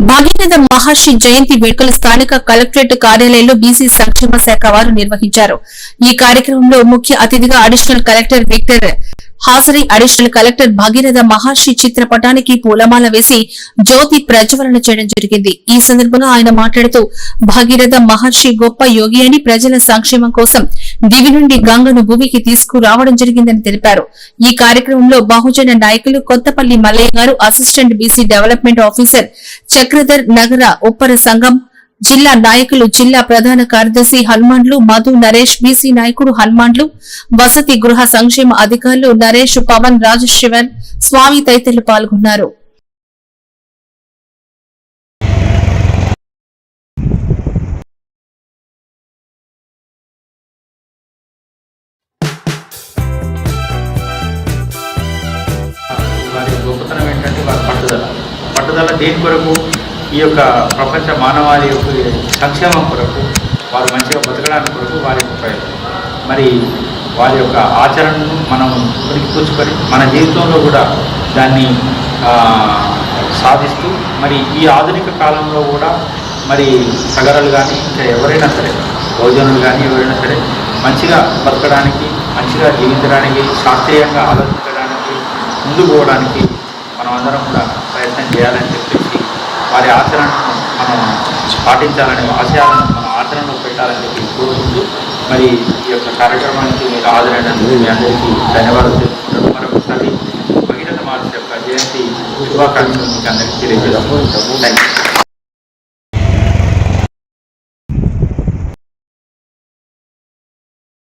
భాగీరథ మహర్షి జయంతి వేడుకలు స్థానిక కలెక్టరేట్ కార్యాలయంలో బీసీ సంక్షేమ శాఖ వారు నిర్వహించారు. ఈ కార్యక్రమంలో ముఖ్య అతిథిగా అడిషనల్ కలెక్టర్ విక్టర్ హాజరై అడిషనల్ కలెక్టర్ భగీరథ మహర్షి చిత్రపటానికి పూలమాల వేసి జ్యోతి ప్రజ్వలన చేయడం జరిగింది. ఈ సందర్భంగా ఆయన మాట్లాడుతూ భగీరథ మహర్షి గొప్ప యోగి అని ప్రజల సంక్షేమం కోసం దివి నుండి గంగను భూమికి తీసుకురావడం జరిగిందని తెలిపారు. ఈ కార్యక్రమంలో బహుజన నాయకులు Kothapalli Mallaiah garu assistant BC development officer Chakradhar నగర ఉప్పర సంఘం జిల్లా నాయకులు జిల్లా ప్రధాన కార్యదర్శి హనుమాన్లు మధు నరేష్ బీసీ నాయకుడు హనుమాన్లు వసతి గృహ సంక్షేమ అధికారులు నరేష్ పవన్ రాజశివన్ స్వామి తదితరులు పాల్గొన్నారు. గొప్పతనం ఏంటంటే పట్టుదల పట్టుదల దేని కొరకు ఈ యొక్క ప్రపంచ మానవాళి యొక్క సంక్షేమం కొరకు వారు మంచిగా బతకడానికి కొరకు వారి యొక్క ప్రయత్నం. మరి వారి యొక్క ఆచరణను మనం పుచ్చుకొని మన జీవితంలో కూడా దాన్ని సాధిస్తూ మరి ఈ ఆధునిక కాలంలో కూడా మరి సగరలు కానీ ఇంకా ఎవరైనా సరే భోజనులు కానీ ఎవరైనా సరే మంచిగా బతకడానికి మంచిగా జీవించడానికి శాస్త్రీయంగా ఆలోచించడానికి ముందుకు పోవడానికి మనం అందరం కూడా ప్రయత్నం చేయాలని చెప్పేసి వారి ఆచరణను మనం పాటించాలని ఆశయాలను మనం ఆచరణలో పెట్టాలని చెప్పి కోరుకుంటూ మరి ఈ యొక్క కార్యక్రమానికి మీరు హాజరైనందుకు మీ అందరికీ ధన్యవాదాలు తెలుపుకుంటాను మరొకసారి భగీరథ మహర్షి యొక్క జయంతి శుభాకాంక్షలు మీకు అందరికీ తెలియజేస్తాము థ్యాంక్ యూ